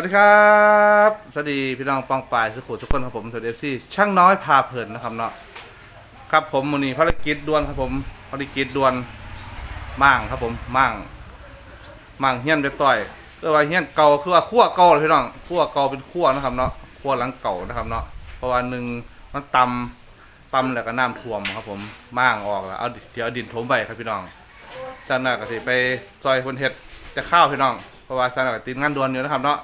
วัสดีครับ สวัสดีพี่น้องปองปายสุขุทุกคนครับผมสวัสดีเอฟซีช่างน้อยพาเพลินนะครับเนาะครับผมมือนี้ภารกิจด่วนครับผมภารกิจด่วนมั่งครับผมมั่งมั่งเฮี้ยนไปต่อยเออว่าเฮี้ยนเก่าคือว่าขั้วเก่าเลยพี่น้องขั้วเก่าเป็นขั้วนะครับเนาะขั้วหลังเก่านะครับเนาะเพราะว่าหนึ่งมันตำตำแล้วก็น้ำท่วมครับผมมั่งออกแล้วเอาเดี๋ยวดินถมไปครับพี่น้องจากนั้นก็สิไปซอยคนเฮ็ดจะข้าวพี่น้องเพราะว่าจากนั้นก็ติดงานด่วนอยู่นะครับเนาะ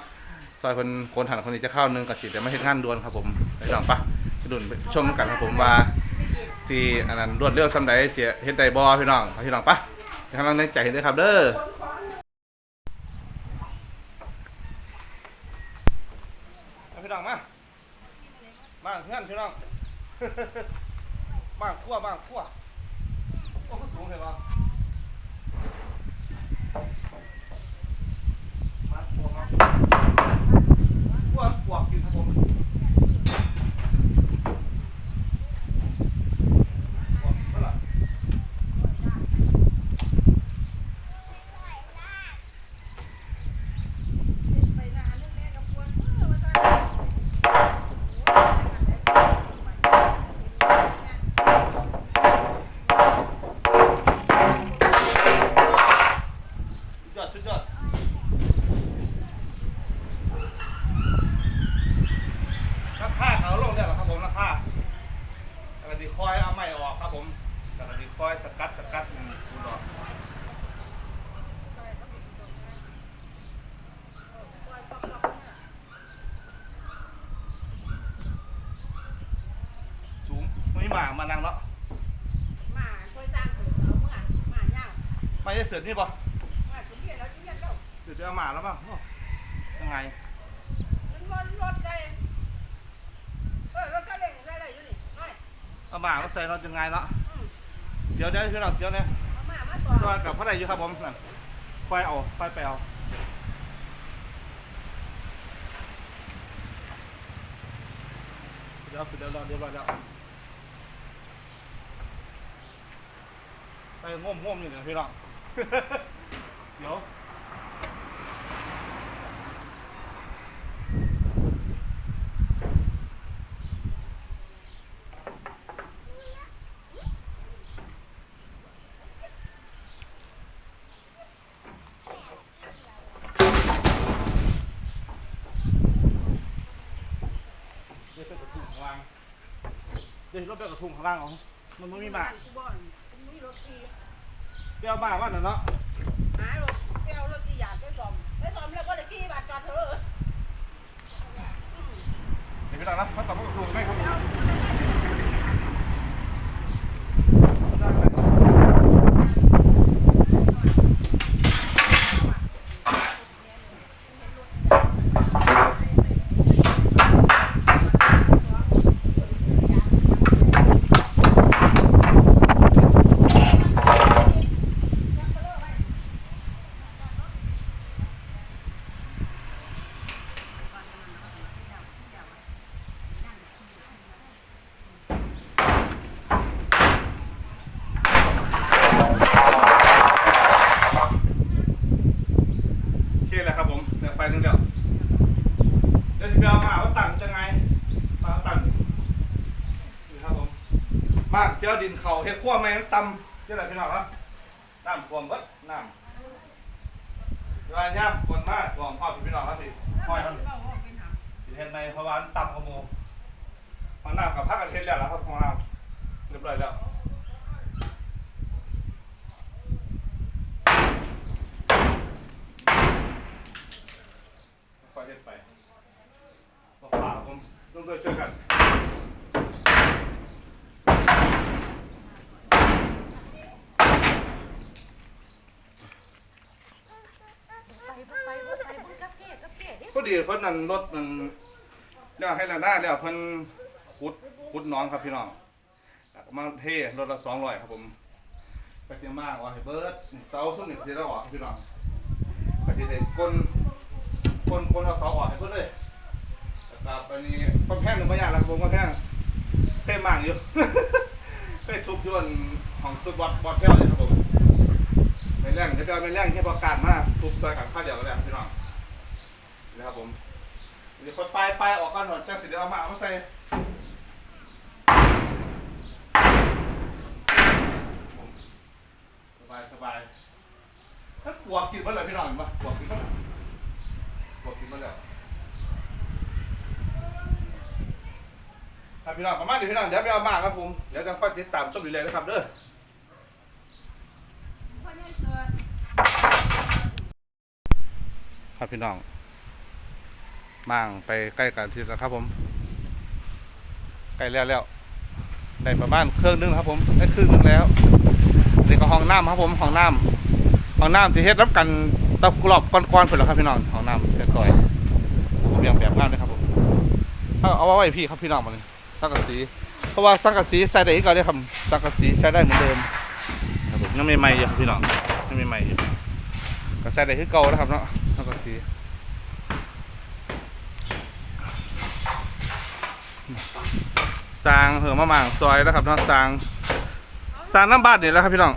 ซอยคนคนหันคนนี้จะเข้านึงกับสิแต่ไม่ใช่งานด่วนครับผมไปลองปะไปดุนไปชมกันครับผมว่าสีอันนั้นรวดเร็วซ้ำใดเสียเฮ็ดใดบอพี่น้องพี่น้องปะกำลังในใจเห็นด้วยครับเด้อพี่น้องมามาเพื่อนพี่น้องบ้างขั้วบ้างขั้วโอ้โหสูงเลยปะ พวกพวกกินครับผมพวกเท่าไหร่สุดยอดสุดยอด ราคาเขาลงได้หรอครับผมราคาแล้วก็ดีคอยเอาไม้ออกครับผมแล้วก็ดีคอยสกัดสกัดหนึ่งคุณออกสูงไมานั่งเนาะหมาค่อยสร้างเสริมเอาเมื่อมาย่างไม่ได้เสือนี่ป่ะมาจุดเรียนแล้วจุดเรียนแล้วเสือจะเอาหมาแล้วป่ะยังไงมันรถรถได้เออรถก็เร่งได้เลยอยู่นี่น้อยเอามาก็ใส่เราจะไงเนาะเสียวได้คือเราเสียวเนี่ยเอามามาต่อตัวกับพระใดอยู่ครับผมนั่นไฟเอาไฟไปเอาเดี๋ยวเดี๋ยวรอเดี๋ยวรอเดี๋ยว ไปง่มง่มๆอยู่เนี่ยพี่น้อง เดี๋ยวเดี๋ยวเป็นกระทุ่งข้างล่างเดี๋ยวรถเป็นกระทุ่งข้างล่างของมันไม่มีหมาก กูบ่อนมีรถตี เปรี้ยวมากว่าน่ะเนาะหารถเปรี้ยวรถตีหยาดไปซ่อมไปซ่อมแล้วก็ได้กี่บาทจอดเถอะเดี๋ยวพี่น้องนะมาต่อพวกกระทุ่งไม่ครับ เอาโอเคแหละครับผมเดี๋ยวไฟนึงเดี๋ยวเดี๋ยวจะไปเอามาว่าตั้งจะไงมาตั้งนี่ครับผมบ้านเจ้าดินเขาเฮ็ดขั้วแมงตำเจ้าไหนพี่น้องครับน้ำท่วมเบิดน้ำเวลาย่ามคนมากท่วมพ่อพี่น้องครับพี่พ่อยมันสิเฮ็ดในพระว่ามันต่ำกว่าหมู่ของน้ำกับพักกันเฮ็ดแล้วครับของน้ำเรียบร้อยแล้ว ค่อยเล่นไปมาฝากผมต้อง ด้วยช่วยกันพอดีเพิ่นนั่นรถมันเดี๋ยให้นาด้าเดี๋ยเพิ่นขุดขุดน้องครับพี่น้องมาเทรถละสองร้อยครับผมไปเที่ยวมากว่าให้เบิร์ดเสาสุ่มหนึ่งที่เราออกพี่น้องไปที่เด็ก้นก้นก้นเอาเสาออกให้เพิ่นเลย แล้วก็ไปนี่ก็แพงหนึ่งไม่ยากแล้วผมก็แพงเท่มากอยู่ไปทุบยวนของสุดบอดบอดแก้วเลยครับผมไม่แรงจะเอาไม่แรงแค่ประกาศมากทุบซอยกันข้าวเดียวก็ได้ครับพี่น้องนะครับผมเดี๋ยวคนปลายปออกก่อนหน่อยจังสิเดี๋ยวเอามาเอามาใส่สบายสบายถ้ากลัวกินมันเลยพี่น้องเห็นปะกลัวกินมันกลัวกกินมันแล้ว ครับพี่น้องประมาณนี้พี่น้องเดี๋ยวไปเอามาครับผมเดี๋ยวจะค่อยติดตามชมดีเลยนะครับเด้อครับพี่น้องมั่งไปใกล้กันทีแล้วครับผม ใกล้แล้วแล้วได้ประมาณเครื่องนึงครับ ผมได้ครึ่งนึงแล้วนี่ก็ห้องน้ำครับผมห้องน้ำห้องน้ำที่เฮ็ดรับกันตะกรอบก้อนๆเพิ่นแล้วครับพี่น้องห้องน้ำเรียบร้อยผมยังแบบงามเลยครับผมเอาเอาไว้พี่ครับพี่น้องมาเลย สังกะสี เพราะว่าสังกะสีใส่ได้อีกก็ได้ครับสังกะสีใช้ได้เหมือนเดิมครับผมยังไม่ใหม่อยู่ครับพี่น้องยังไม่ใหม่อยู่ก็ใส่ได้คือเก่านะครับเนาะสังกะสีสร้างเหือมะหม่างซอยแล้วครับเนาะสร้างสร้างน้ำบาดนี่แหล้วครับพี่น้อง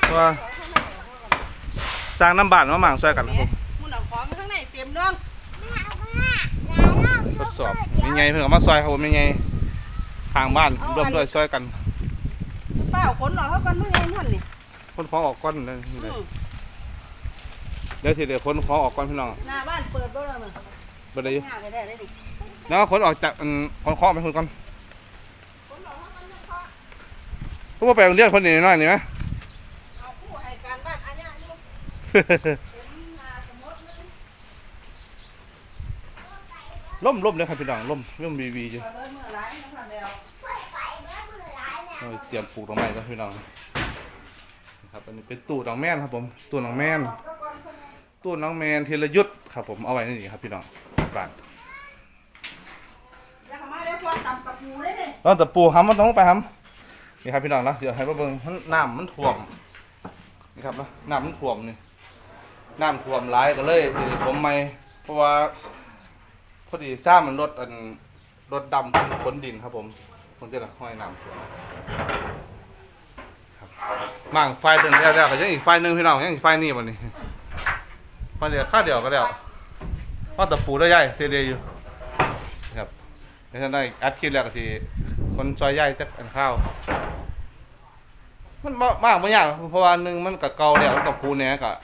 เพราะว่าสร้างน้ำบาดมะหม่างซอยกันครับผมมุนเอาของข้างในเต็มเรื่องทดสอบ มีไงเพิ่งเอามาซอยครับผมมีไงทางบ้านร่วมด้วยซอยกันเปล่าขนหน่อยเขากันมึงเองมันนี่คนของออกก้อนเลยอืมเดี๋ยวสิเดี๋ยวคนของออกก้อนพี่น้องหน้าบ้านเปิดด้วยมั้งบ่ได้อยู่ง่ายไปได้เลยดิแล้วก็คนออกจากอันคนของออกไปคนก่อนขนหน่อยเขากันยังพอพวกไปโรงเรียนคนนี้น้อยนี่ไหมเอาผู้ให้การบ้านอันนี้อยู่ผมนาสมมติเลย ล่มล่มเลยครับพี่น้องล่มล่มบีบีอยู่เปิดเลยเมื่อไรนั่นแหละแล้วเอาเตรียมปลูกดอกไม้ครับพี่น้องครับอันนี้เป็นตู้น้องแม่นครับผมตู้น้องแม่นตู้น้องแมนธีรยุทธครับผมเอาไว้นี่ครับพี่น้องบาทแล้วเขามาได้พวกตำตะปูได้เลยแล้วแต่ปูหำมันต้องไปหำนี่ครับพี่น้องนะเดี๋ยวให้มาเบิ่งมันน้ำมันท่วมนี่ครับนะน้ำมันท่วมนี่น้ำท่วมหลายก็เลยสิผมไม่เพราะว่า พอดีซ่ามันรถอันรถดำขึ้นขนดินครับผมผมจะห้อยน้ำมครับมางไฟเดินแล้วแล้วก็ยังอีกไฟหนึงพี่น้องยังอีกไฟนี่วันนี้ไฟเดียวข้าเดียวก็แล้วเพราะตะปูได้ใหญ่เสียเดียวอยู่ครับแล้วท่านได้อัดคลิปแล้วก็ทีคนซอยใหญ่จักอันข้าว มันบ่มากไม่ยากเพราะว่าหนึ่งมันกับเกาแล้วกับปูเนี่ยกับ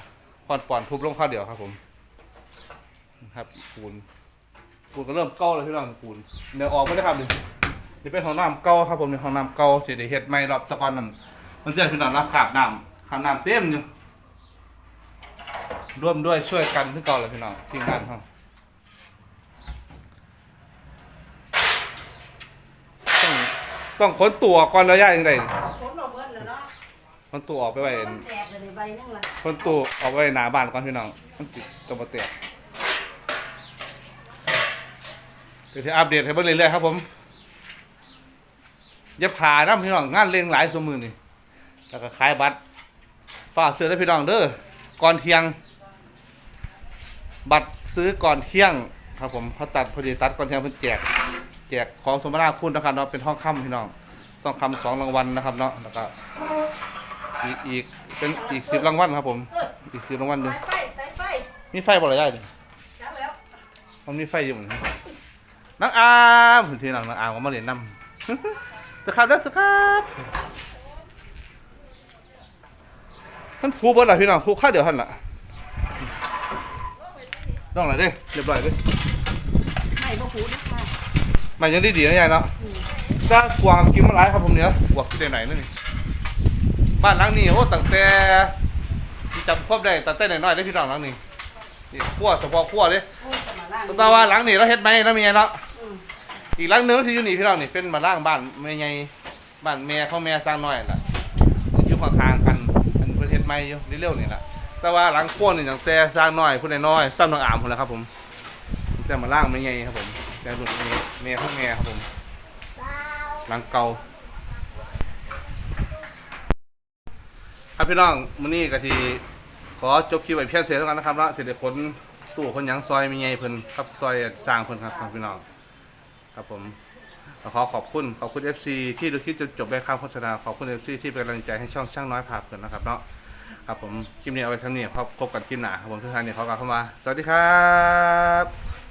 ปอนปอนทุบลงข้าวเดียวครับผม ครับปูน ปูนก็เริ่มเก่าเลยพี่น้องปูนเดี๋ยวออกไม่ได้ครับดินี่เป็นห้องน้ำเก่าครับผมในห้องน้ำเก่าที่ได้เฮ็ดใหม่รอบตะกอนนั่นมันจะพี่น้องรับขาบน้ำขาบน้ำเต็มอยู่ร่วมด้วยช่วยกันที่เก่าเลยพี่น้องทีมงานครับต้องต้องค้นตัวก่อนระยะยังไงขนเราเบิดแล้วเนาะค้นตัวออกไปไว้มันแตกเลยในใบนึงละค้นตัวออกไปไว้หน้าบ้านก่อนพี่น้องมันติดตัวมาเตะ เดี๋ยวจะอัปเดตให้เบิ่งเรื่อยๆครับผมอย่าผ่าน้ำพี่น้องงานเร่งหลายสมือนี่แล้วก็ขายบัตรฝากซื้อได้พี่น้องเด้อก่อนเที่ยง บัตรซื้อก่อนเที่ยงครับผมเขาตัดพอดีตัดก่อนเที่ยงเพิ่นแจก แจกของสมนาคุณนะครับเนาะเป็นทองคำพี่น้องทองคำสองรางวัลนะครับเนาะแล้วก็อีกอีกเป็นอีกสิบรางวัลครับผมเอออีกสิบรางวัลหนึ่งสายไฟสายไฟมีไฟบ่ละยายดิจังแล้วมันมีไฟอยู่เหมือนกัน นักอามพื้นที่หลังนักอามก็มาเรียนนำจะครับเด้อจะครับท่านครูเบิดล่ะพี่น้องครูข้าเดียวท่านล่ะต้องอะไรเด้เรียบร้อยเด้ไม่บ่ผูนะค่ะมันยังดีดีๆนะยายเนาะถ้ากวางกินมันร้ายครับผมเนี่ยกวางสิเดไหนนั่นนี่บ้านหลังนี้โอ้ตั้งแต่ที่จำควบได้ตั้งแต่น้อยๆได้พี่น้องหลังนี้นี่ขั้วเฉพาะขั้วเลยโอ้ยจะมาล่างตั้งแต่ว่าหลังนี้เราเฮ็ดไหมแล้วมีไงเนาะ อีกหลังหนึงที่อยู่นี่พี่น้องนี่เป็นมาล่างบ้านแม่ใหญ่บ้านแม่เขาแม่สร้างน้อยล่ะอยู่ข้างๆกันอันเพิ่นเฮ็ดใหม่อยู่เร็วๆนี่ล่ะแต่ว่าหลังขั้วนี่ตั้งแต่สร้างน้อยผู้น้อยๆซ้ำน้องอามพุ่นละครับผมแต่มาล่างแม่ใหญ่ครับผมแต่รุ่นแม่แม่ของแม่ครับผมหลังเก่าครับพี่น้องมื้อนี้ก็ทีขอจบคลิปไว้เพียงเท่านั้นนะครับแล้วสิได้คนตู้คนหยังซอยมีไงเพิ่นครับซอยสร้างเพิ่นครับพี่น้อง ครับผมขอขอบคุณขอบคุณ FC ที่ดูคลิปจนจบได้ครับโฆษณาขอบคุณ FC ที่เป็นกำลังใจให้ช่องช่างน้อยพาเพิ่นนะครับเนาะครับผมคลิปนี้เอาไว้ทำนี้พบพบกันคลิปหน้าครับผมทุกท่านนี่ขอกลับเข้ามา สวัสดีครับ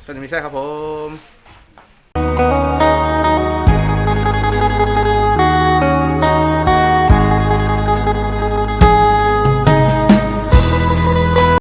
ตอนนี้ไม่ใช่ครับผม